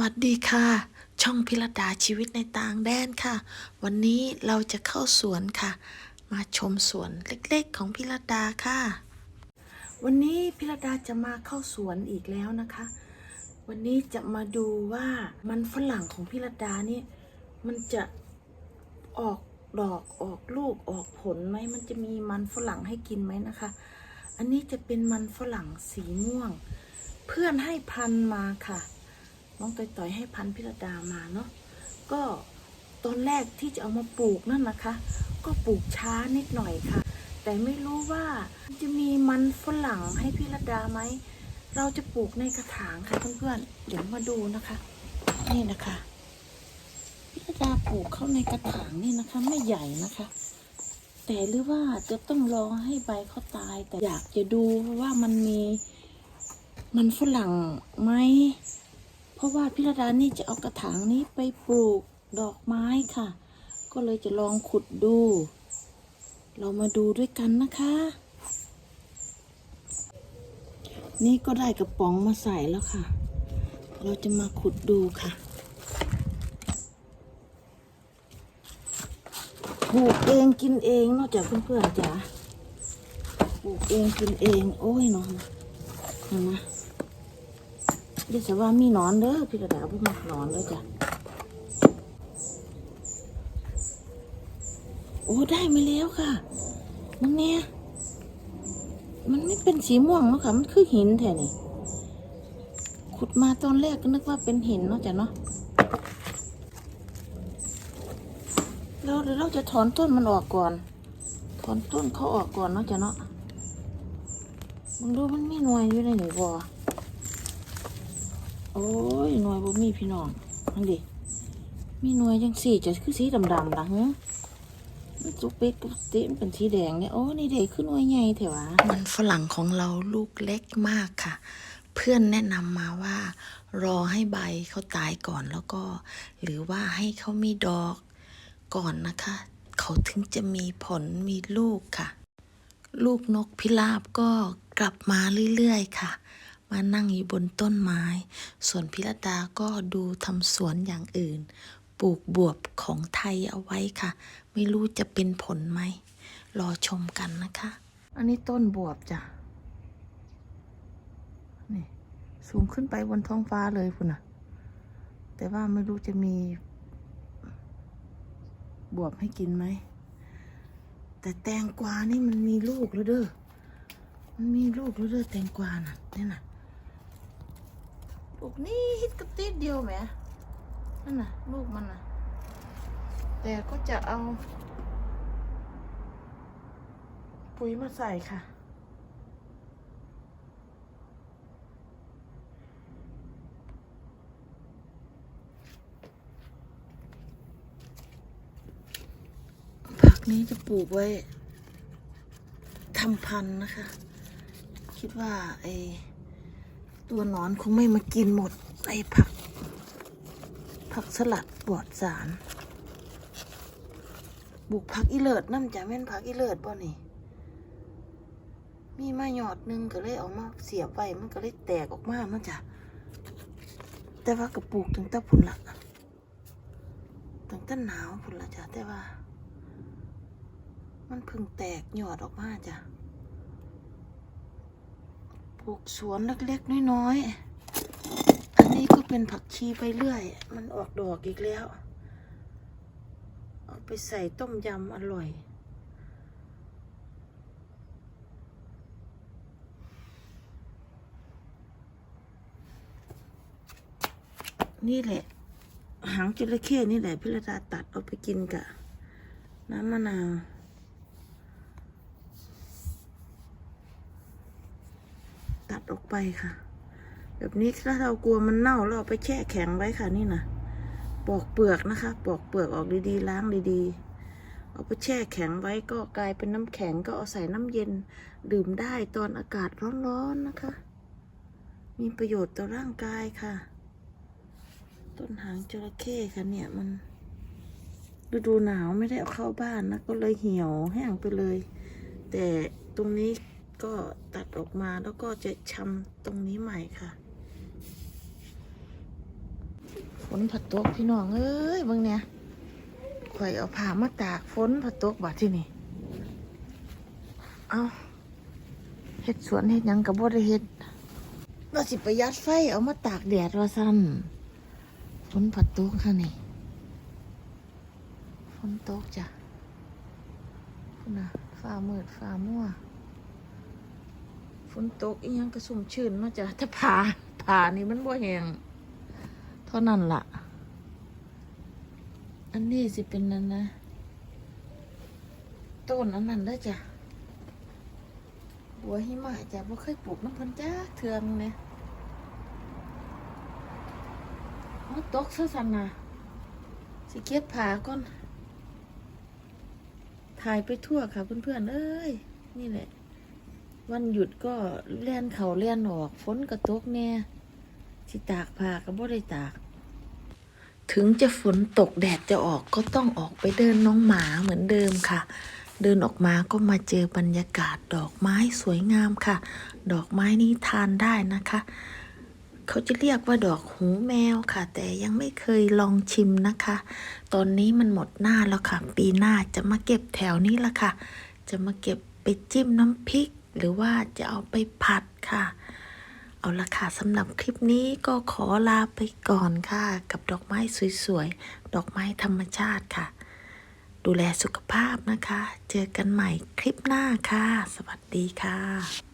วัสดีค่ะ ช่องพิรดาชีวิตในต่างแดนค่ะ วันนี้เราจะเข้าสวนค่ะ มาชมสวนเล็กๆของพิรดาค่ะ วันนี้พิรดาจะมาเข้าสวนอีกแล้วนะคะ วันนี้จะมาดูว่ามันฝรั่งของพิรดานี่มันจะออกดอกออกลูกออกผลไหมมันจะมีมันฝรั่งให้กินไหมนะคะ อันนี้จะเป็นมันฝรั่งสีม่วง เพื่อนให้พันมาค่ะ น้องต่อยต่อยให้พันธุ์พิรดามาเนาะก็ตอนแรกที่จะเอามาปลูกนั่นนะคะ ก็ปลูกช้านิดหน่อยค่ะ แต่ไม่รู้ว่าจะมีมันฝรั่งให้พิรดาไหมเราจะปลูกในกระถางค่ะเพื่อนๆเดี๋ยวมาดูนะคะ นี่นะคะพิรดาปลูกเข้าในกระถางนี่นะคะ ไม่ใหญ่นะคะแต่หรือว่าจะต้องรอให้ใบเขาตายแต่อยากจะดูว่ามันมีมันฝรั่งไหม ราะว่าพิรดานี่จะเอากระถางนี้ไปปลูกดอกไม้ค่ะ ก็เลยจะลองขุดดู เรามาดูด้วยกันนะคะ นี่ก็ได้กระป๋องมาใส่แล้วค่ะ เราจะมาขุดดูค่ะปลูกเองกินเองนอกจากเพื่อนๆจ๋าปลูกเองกินเอง โอ้ยนาะเห็นไเดี๋ยวจะว่ามีนอนเด้อพี่กระดาบ่มักนอนเลยจ้ะโอ้ได้มาแล้วค่ะ มันเนี่ยมันไม่เป็นสีม่วงเนาะค่ะ มันคือหินแท้นี่ขุดมาตอนแรกก็นึกว่าเป็นหินเนาะจ้ะเนาะแล้วเดี๋ยวเราจะถอนต้นมันออกก่อน ถอนต้นเขาออกก่อนเนาะจ้ะเนาะมึงดูมันไมีหน่วยอยู่ในหนึ่งบ่ โอ้ยหน่วยบ่มีพี่น้องอันดิมีหน่วยจังสีจะคือสีดำๆล่ะฮะมันจุกเป๊กปกติมันเป็นสีแดงเนี่ยโอ้นี่เด็กคือหน่วยใหญ่เถอะวะมันฝรั่งของเราลูกเล็กมากค่ะ เพื่อนแนะนำมาว่า รอให้ใบเขาตายก่อนแล้วก็ หรือว่าให้เขามีดอกก่อนนะคะ เขาถึงจะมีผลมีลูกค่ะ ลูกนกพิราบก็กลับมาเรื่อยๆค่ะ มานั่งอยู่บนต้นไม้ ส่วนพิรดาก็ดูทำสวนอย่างอื่น ปลูกบวบของไทยเอาไว้ค่ะ ไม่รู้จะเป็นผลไหม รอชมกันนะคะ อันนี้ต้นบวบจ้ะ นี่ สูงขึ้นไปบนท้องฟ้าเลยคุณน่ะแต่ว่าไม่รู้จะมีบวบให้กินไหม แต่แตงกวานี่มันมีลูกแล้วเด้อ มันมีลูกแล้วเด้อแตงกวาน่ะนี่น่ะ ลูกนี่ฮิตกระติดเดียวแหมนั่นน่ะ ลูกมันน่ะ แต่ก็จะเอา ปุ๋ยมาใส่ค่ะ ผักนี้จะปลูกไว้ทำพันธุ์นะคะ คิดว่าไอ ตัวหนอนคงไม่มากินหมด ไอ้ผัก ผักสลัดปลอดสาร บุกผักอีเลิศน้ำจะแม่นผักอีเลิศบ่นี่ มีมาหยอดหนึงก็เลยเอามาเสียบไว้มันก็เลยแตกออกมาเนาะจ้ะแต่ว่ากระปลูกถึงตะพุ่นละถึงตะหนาวพุ่นละจ้ะแต่ว่า มันพิ่งแตกหยอดออกมาจ้ะ ปลูกสวนเล็กๆน้อยๆ อันนี้ก็เป็นผักชีไปเรื่อย มันออกดอกอีกแล้ว เอาไปใส่ต้มยำอร่อย นี่แหละ หางจระเข้นี่แหละพิรดาตัดเอาไปกินกับน้ำมะนาว ตัดออกไปค่ะ แบบนี้ถ้าเรากลัวมันเน่าเราเอาไปแช่แข็งไว้ค่ะนี่นะปอกเปลือกนะคะ ปอกเปลือกออกดีๆ ล้างดีๆ เอาไปแช่แข็งไว้ก็กลายเป็นน้ำแข็งก็เอาใส่น้ำเย็นดื่มได้ตอนอากาศร้อนๆนะคะ มีประโยชน์ต่อร่างกายค่ะ ต้นหางจระเข้ค่ะเนี่ยมันฤดูหนาวไม่ได้เอาเข้าบ้านนะก็เลยเหี่ยวแห้งไปเลย แต่ตรงนี้ ก็ตัดออกมาแล้วก็จะชำตรงนี้ใหม่ค่ะฝนผัดตกพี่น้องเอ้ยเบางเนี่ยข่อยเอาผ้ามาตากฝนผัดตกบาดที่นี่เอาเฮ็ดสวนเฮ็ดยังกับบ่ได้เฮ็ดเราสิประหยัดไฟเอามาตากแดดว่าซั่นฝนผัดตกค่ะนี่ฝนตกจ้ะพุ่นน่ะฟ้ามืดฟ้ามัว ฝนตกอีหยังกระสุ่มชื้นมาจ้ะถ้าผ่าผ่านี่มันบ่แหงเท่านั้นล่ะ อันนี้สิเป็นนั่นนะ ต้นอันนั้นเด้จ้ะบัวหิมะจ้ะบ่เคยปลูกน้ำพันจ้าเทืองเนี่ยเอาตกซะสันนะสิเก็บผาก่อน ถ่ายไปทั่วค่ะเพื่อนๆเอ้ย นี่แหละ วันหยุดก็เล่นเขาเล่นออกฝนก็ตกแน่สิตากผ้าก็บ่ได้ตาก ถึงจะฝนตกแดดจะออกก็ต้องออกไปเดินน้องหมาเหมือนเดิมค่ะ เดินออกมาก็มาเจอบรรยากาศดอกไม้สวยงามค่ะ ดอกไม้นี้ทานได้นะคะ เขาจะเรียกว่าดอกหูแมวค่ะ แต่ยังไม่เคยลองชิมนะคะ ตอนนี้มันหมดหน้าแล้วค่ะ ปีหน้าจะมาเก็บแถวนี้ละค่ะ จะมาเก็บไปจิ้มน้ำพริก หรือว่าจะเอาไปผัดค่ะ เอาละค่ะสำหรับคลิปนี้ก็ขอลาไปก่อนค่ะ กับดอกไม้สวยๆ ดอกไม้ธรรมชาติค่ะ ดูแลสุขภาพนะคะ เจอกันใหม่คลิปหน้าค่ะ สวัสดีค่ะ